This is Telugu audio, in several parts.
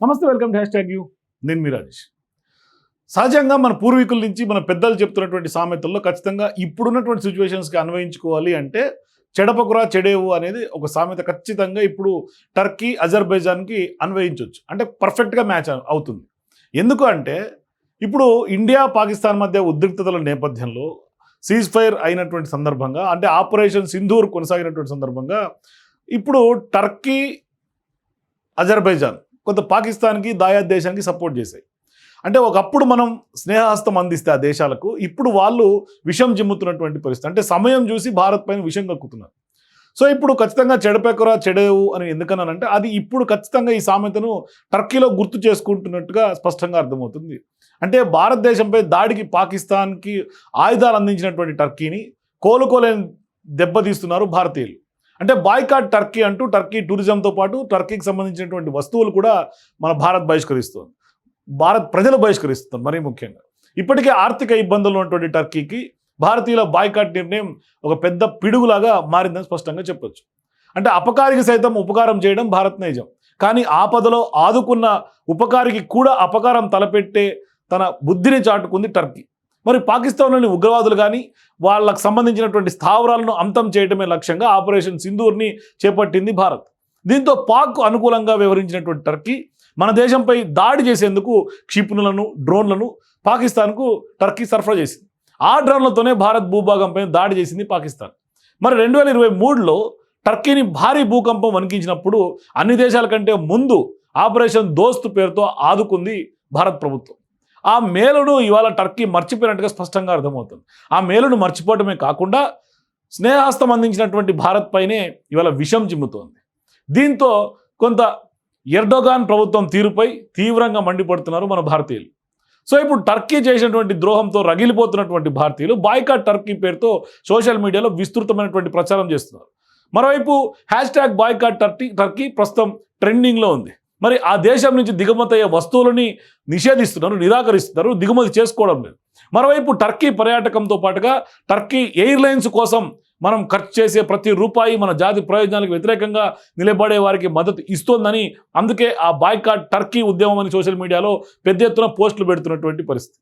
నమస్తే welcome to hashtag you. నేను మీ రాజేష్. సహజంగా మన పూర్వీకుల నుంచి మన పెద్దలు చెప్తున్నటువంటి సామెతల్లో ఖచ్చితంగా ఇప్పుడున్నటువంటి సిచ్యువేషన్స్కి అన్వయించుకోవాలి అంటే చెడపకురా చెడేవు అనేది ఒక సామెత ఖచ్చితంగా ఇప్పుడు టర్కీ అజర్బైజాన్కి అన్వయించవచ్చు అంటే పర్ఫెక్ట్గా మ్యాచ్ అవుతుంది. ఎందుకు అంటే ఇప్పుడు ఇండియా పాకిస్తాన్ మధ్య ఉద్రిక్తతల నేపథ్యంలో సీజ్ ఫైర్ అయినటువంటి సందర్భంగా అంటే ఆపరేషన్ సింధూర్ కొనసాగినటువంటి సందర్భంగా ఇప్పుడు టర్కీ అజర్బైజాన్ కొంత పాకిస్తాన్కి దాయా దేశానికి సపోర్ట్ చేశాయి. అంటే ఒకప్పుడు మనం స్నేహహస్తం అందిస్తే ఆ దేశాలకు ఇప్పుడు వాళ్ళు విషం జిమ్ముతున్నటువంటి పరిస్థితి. అంటే సమయం చూసి భారత్ పైన విషం కక్కుతున్నారు. సో ఇప్పుడు ఖచ్చితంగా చెడపెకరా చెడవు అని ఎందుకన్నానంటే అది ఇప్పుడు ఖచ్చితంగా ఈ సామెతను టర్కీలో గుర్తు చేసుకుంటున్నట్టుగా స్పష్టంగా అర్థమవుతుంది. అంటే భారతదేశంపై దాడికి పాకిస్తాన్కి ఆయుధాలు అందించినటువంటి టర్కీని కోలుకోలేని దెబ్బతీస్తున్నారు భారతీయులు. అంటే బాయ్కాట్ టర్కీ అంటూ టర్కీ టూరిజంతో పాటు టర్కీకి సంబంధించినటువంటి వస్తువులు కూడా మన భారత్ బహిష్కరిస్తుంది. భారత్ ప్రజలు బహిష్కరిస్తుంది మరీ ముఖ్యంగా. ఇప్పటికే ఆర్థిక ఇబ్బందులు ఉన్నటువంటి టర్కీకి భారతీయుల బాయ్కాట్ నిర్ణయం ఒక పెద్ద పిడుగులాగా మారిందని స్పష్టంగా చెప్పొచ్చు. అంటే అపకారికి సైతం ఉపకారం చేయడం భారత్ నైజం. కానీ ఆపదలో ఆదుకున్న ఉపకారికి కూడా అపకారం తలపెట్టే తన బుద్ధిని చాటుకుంది టర్కీ. మరి పాకిస్తాన్లోని ఉగ్రవాదులు కానీ వాళ్ళకు సంబంధించినటువంటి స్థావరాలను అంతం చేయడమే లక్ష్యంగా ఆపరేషన్ సింధూర్ని చేపట్టింది భారత్. దీంతో పాక్ అనుకూలంగా వ్యవహరించినటువంటి టర్కీ మన దేశంపై దాడి చేసేందుకు క్షిపణులను డ్రోన్లను పాకిస్తాన్కు టర్కీ సరఫరా చేసింది. ఆ డ్రోన్లతోనే భారత్ భూభాగంపై దాడి చేసింది పాకిస్తాన్. మరి రెండు వేల ఇరవై మూడులో టర్కీని భారీ భూకంపం వణికించినప్పుడు అన్ని దేశాల కంటే ముందు ఆపరేషన్ దోస్త్ పేరుతో ఆదుకుంది భారత్ ప్రభుత్వం. ఆ మేలును ఇవాళ టర్కీ మర్చిపోయినట్టుగా స్పష్టంగా అర్థమవుతుంది. ఆ మేలును మర్చిపోవడమే కాకుండా స్నేహాస్తం అందించినటువంటి భారత్ పైనే ఇవాళ విషం చిమ్ముతోంది. దీంతో కొంత ఎర్డోగాన్ ప్రభుత్వం తీరుపై తీవ్రంగా మండిపడుతున్నారు మన భారతీయులు. సో ఇప్పుడు టర్కీ చేసినటువంటి ద్రోహంతో రగిలిపోతున్నటువంటి భారతీయులు బాయ్కాట్ టర్కీ పేరుతో సోషల్ మీడియాలో విస్తృతమైనటువంటి ప్రచారం చేస్తున్నారు. మరోవైపు hashtag boycott Turkey Turkey ప్రస్తుతం ట్రెండింగ్లో ఉంది. మరి ఆ దేశం నుంచి దిగుమతి అయ్యే వస్తువులని నిషేధిస్తున్నారు నిరాకరిస్తున్నారు దిగుమతి చేసుకోవడం లేదు. మరోవైపు టర్కీ పర్యాటకంతో పాటుగా టర్కీ ఎయిర్లైన్స్ కోసం మనం ఖర్చు చేసే ప్రతి రూపాయి మన జాతి ప్రయోజనాలకు వ్యతిరేకంగా నిలబడే వారికి మద్దతు ఇస్తోందని అందుకే ఆ బాయ్కాట్ టర్కీ ఉద్యమం అని సోషల్ మీడియాలో పెద్ద ఎత్తున పోస్టులు పెడుతున్నటువంటి పరిస్థితి.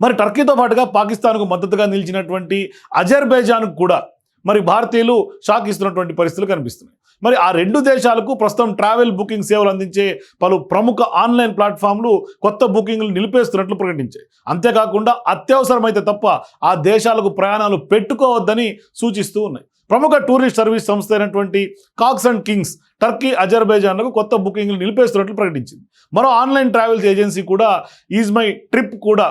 మరి టర్కీతో పాటుగా పాకిస్తాన్కు మద్దతుగా నిలిచినటువంటి అజర్బైజాన్కు కూడా మరి భారతీయులు షాక్ ఇస్తున్నటువంటి పరిస్థితులు కనిపిస్తున్నాయి. మరి ఆ రెండు దేశాలకు ప్రస్తుతం ట్రావెల్ బుకింగ్ సేవలు అందించే పలు ప్రముఖ ఆన్లైన్ ప్లాట్ఫామ్లు కొత్త బుకింగ్లు నిలిపేస్తున్నట్లు ప్రకటించాయి. అంతేకాకుండా అత్యవసరమైతే తప్ప ఆ దేశాలకు ప్రయాణాలు పెట్టుకోవద్దని సూచిస్తూ ఉన్నాయి. ప్రముఖ టూరిస్ట్ సర్వీస్ సంస్థ అయినటువంటి కాక్స్ అండ్ కింగ్స్ టర్కీ అజర్బైజాన్లకు కొత్త బుకింగ్లు నిలిపేస్తున్నట్లు ప్రకటించింది. మరో ఆన్లైన్ ట్రావెల్స్ ఏజెన్సీ కూడా ఈజ్ మై ట్రిప్ కూడా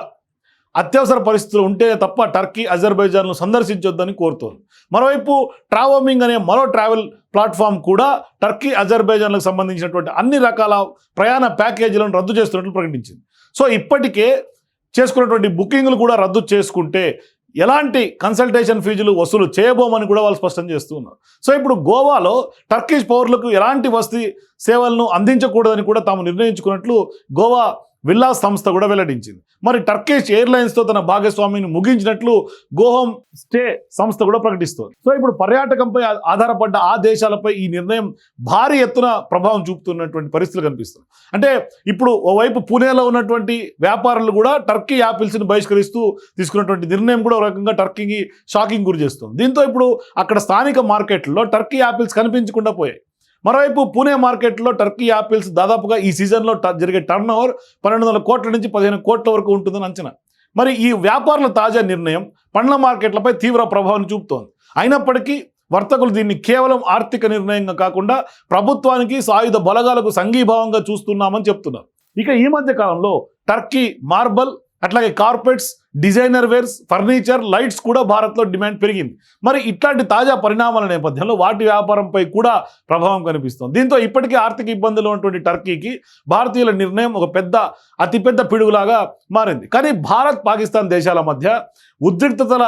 అత్యవసర పరిస్థితులు ఉంటే తప్ప టర్కీ అజర్బైజాన్ను సందర్శించొద్దని కోరుతోంది. మరోవైపు ట్రావోమింగ్ అనే మరో ట్రావెల్ ప్లాట్ఫామ్ కూడా టర్కీ అజర్బైజాన్లకు సంబంధించినటువంటి అన్ని రకాల ప్రయాణ ప్యాకేజీలను రద్దు చేస్తున్నట్లు ప్రకటించింది. సో ఇప్పటికే చేసుకున్నటువంటి బుకింగ్లు కూడా రద్దు చేసుకుంటే ఎలాంటి కన్సల్టేషన్ ఫీజులు వసూలు చేయబోమని కూడా వాళ్ళు స్పష్టం చేస్తూ ఉన్నారు. సో ఇప్పుడు గోవాలో టర్కిష్ పౌరులకు ఎలాంటి వసతి సేవలను అందించకూడదని కూడా తాము నిర్ణయించుకున్నట్లు గోవా విల్లాస్ సంస్థ కూడా వెల్లడించింది. మరి టర్కిష్ ఎయిర్లైన్స్తో తన భాగస్వామిని ముగించినట్లు గోహోమ్ స్టే సంస్థ కూడా ప్రకటిస్తోంది. సో ఇప్పుడు పర్యాటకంపై ఆధారపడ్డ ఆ దేశాలపై ఈ నిర్ణయం భారీ ఎత్తున ప్రభావం చూపుతున్నటువంటి పరిస్థితులు కనిపిస్తుంది అంటే ఇప్పుడు ఓవైపు పూణేలో ఉన్నటువంటి వ్యాపారులు కూడా టర్కీ యాపిల్స్ని బహిష్కరిస్తూ తీసుకున్నటువంటి నిర్ణయం కూడా ఒక రకంగా టర్కీకి షాకింగ్ గురి చేస్తుంది. దీంతో ఇప్పుడు అక్కడ స్థానిక మార్కెట్లో టర్కీ యాపిల్స్ కనిపించకుండా పోయాయి. మరోవైపు పూణే మార్కెట్లో టర్కీ యాపిల్స్ దాదాపుగా ఈ సీజన్లో ట- జరిగే టర్న్ ఓవర్ పన్నెండు వందల కోట్ల నుంచి పదిహేను కోట్ల వరకు ఉంటుందని అంచనా. మరి ఈ వ్యాపారుల తాజా నిర్ణయం పండ్ల మార్కెట్లపై తీవ్ర ప్రభావం చూపుతోంది. అయినప్పటికీ వర్తకులు దీన్ని కేవలం ఆర్థిక నిర్ణయంగా కాకుండా ప్రభుత్వానికి సాయుధ బలగాలకు సంఘీభావంగా చూస్తున్నామని చెప్తున్నారు. ఇక ఈ మధ్య కాలంలో టర్కీ మార్బల్ అట్లాగే carpets designer wares furniture lights కూడా భారత్లో డిమాండ్ పెరిగింది. మరి ఇట్లాంటి తాజా పరిణామాల నేపథ్యంలో వాటి వ్యాపారంపై కూడా ప్రభావం కనిపిస్తుంది. దీంతో ఇప్పటికే ఆర్థిక ఇబ్బందులు ఉన్నటువంటి టర్కీకి భారతీయుల నిర్ణయం ఒక పెద్ద అతిపెద్ద పిడుగులాగా మారింది. కానీ భారత్ పాకిస్తాన్ దేశాల మధ్య ఉద్రిక్తతల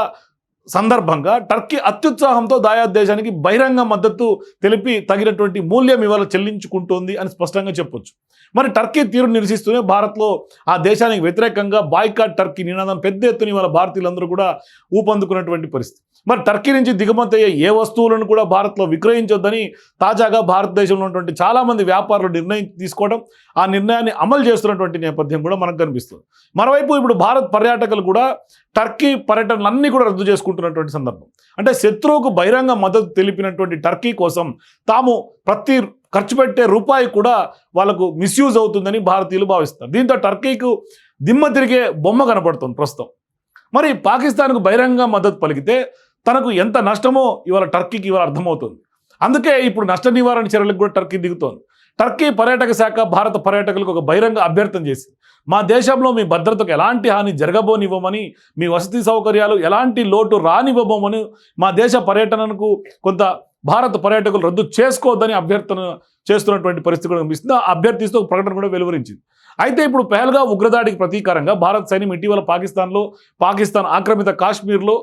సందర్భంగా టర్కీ అత్యుత్సాహంతో దాయాద్ దేశానికి బహిరంగ మద్దతు తెలిపి తగినటువంటి మూల్యం ఇవాళ చెల్లించుకుంటోంది అని స్పష్టంగా చెప్పొచ్చు. మరి టర్కీ తీరు నిరసిస్తూనే భారత్లో ఆ దేశానికి వ్యతిరేకంగా బాయ్కాట్ టర్కీ నినాదం పెద్ద ఎత్తున ఇవాళ భారతీయులందరూ కూడా ఊపందుకున్నటువంటి పరిస్థితి. మరి టర్కీ నుంచి దిగుమతి అయ్యే ఏ వస్తువులను కూడా భారత్లో విక్రయించొద్దని తాజాగా భారతదేశంలో ఉన్నటువంటి చాలామంది వ్యాపారులు నిర్ణయం తీసుకోవడం ఆ నిర్ణయాన్ని అమలు చేస్తున్నటువంటి నేపథ్యం కూడా మనకు కనిపిస్తుంది. మరోవైపు ఇప్పుడు భారత్ పర్యాటకులు కూడా టర్కీ పర్యటనలన్నీ కూడా రద్దు చేసుకుంటారు చేసుకుంటున్నటువంటి సందర్భం. అంటే శత్రువుకు బహిరంగ మద్దతు తెలిపినటువంటి టర్కీ కోసం తాము ప్రతి ఖర్చు పెట్టే రూపాయి కూడా వాళ్ళకు మిస్యూజ్ అవుతుందని భారతీయులు భావిస్తారు దీంతో టర్కీకు దిమ్మ తిరిగే బొమ్మ కనపడుతుంది ప్రస్తుతం. మరి పాకిస్తాన్కు బహిరంగ మద్దతు పలికితే తనకు ఎంత నష్టమో ఇవాళ టర్కీకి ఇవాళ అర్థమవుతుంది. అందుకే ఇప్పుడు నష్ట నివారణ చర్యలకు కూడా టర్కీ దిగుతోంది. టర్కీ పర్యాటక శాఖ భారత పర్యాటకులకు ఒక బహిరంగ అభ్యర్థన చేసింది. మా దేశంలో మీ భద్రతకు ఎలాంటి హాని జరగబోనివ్వమని మీ వసతి సౌకర్యాలు ఎలాంటి లోటు రానివ్వబోమని మా దేశ పర్యటనకు కొంత భారత పర్యాటకులు రద్దు చేసుకోవద్దని అభ్యర్థన చేస్తున్నటువంటి పరిస్థితి కూడా కనిపిస్తుంది. అభ్యర్థిస్తూ ప్రకటన కూడా వెలువరించింది. అయితే ఇప్పుడు పెహల్గా ఉగ్రదాడికి ప్రతీకారంగా భారత సైన్యం ఇటీవల పాకిస్తాన్లో పాకిస్తాన్ ఆక్రమిత కాశ్మీర్లో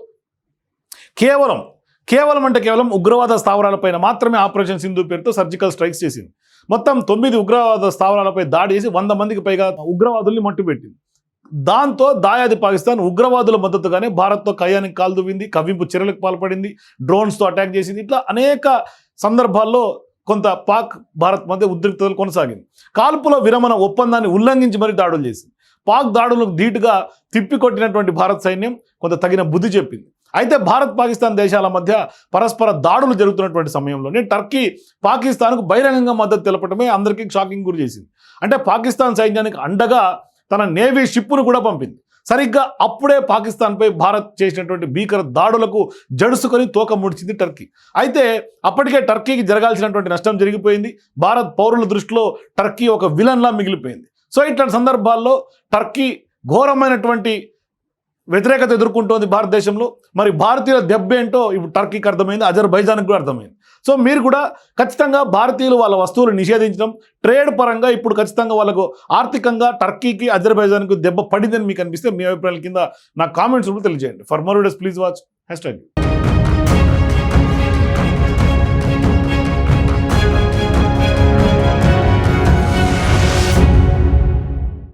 కేవలం కేవలం అంటే కేవలం ఉగ్రవాద స్థావరాలపైన మాత్రమే ఆపరేషన్ సింధు పేరుతో సర్జికల్ స్ట్రైక్స్ చేసింది. మొత్తం తొమ్మిది ఉగ్రవాద స్థావరాలపై దాడి చేసి వంద మందికి పైగా ఉగ్రవాదుల్ని మట్టుపెట్టింది దాంతో దాయాది పాకిస్తాన్ ఉగ్రవాదుల మద్దతుగానే భారత్తో కయ్యానికి కాల్దువింది కవ్వింపు చర్యలకు పాల్పడింది డ్రోన్స్తో అటాక్ చేసింది. ఇట్లా అనేక సందర్భాల్లో కొంత పాక్ భారత్ మధ్య ఉద్రిక్తతలు కొనసాగింది. కాల్పుల విరమణ ఒప్పందాన్ని ఉల్లంఘించి మరీ దాడులు చేసింది. పాక్ దాడులకు ధీటుగా తిప్పికొట్టినటువంటి భారత సైన్యం కొంత తగిన బుద్ధి చెప్పింది. అయితే భారత్ పాకిస్తాన్ దేశాల మధ్య పరస్పర దాడులు జరుగుతున్నటువంటి సమయంలోనే టర్కీ పాకిస్తాన్కు బహిరంగంగా మద్దతు తెలపడమే అందరికీ షాకింగ్ గురి చేసింది. అంటే పాకిస్తాన్ సైన్యానికి అండగా తన నేవీ షిప్పును కూడా పంపింది. సరిగ్గా అప్పుడే పాకిస్తాన్పై భారత్ చేసినటువంటి భీకర దాడులకు జడుసుకొని తోక ముడిచింది టర్కీ. అయితే అప్పటికే టర్కీకి జరగాల్సినటువంటి నష్టం జరిగిపోయింది. భారత్ పౌరుల దృష్టిలో టర్కీ ఒక విలన్లా మిగిలిపోయింది. సో ఇట్లాంటి సందర్భాల్లో టర్కీ ఘోరమైనటువంటి వ్యతిరేకత ఎదుర్కొంటోంది భారతదేశంలో. మరి భారతీయుల దెబ్బ ఏంటో ఇప్పుడు టర్కీకి అర్థమైంది అజర్బైజాన్కి కూడా అర్థమైంది. సో మీరు కూడా ఖచ్చితంగా భారతీయులు వాళ్ళ వస్తువులు నిషేధించడం ట్రేడ్ పరంగా ఇప్పుడు ఖచ్చితంగా వాళ్ళకు ఆర్థికంగా టర్కీకి అజర్బైజాన్కి దెబ్బ పడిందని మీకు అనిపిస్తే మీ అభిప్రాయాల కింద నా కామెంట్స్ కూడా తెలియజేయండి. For more videos please watch. Hashtag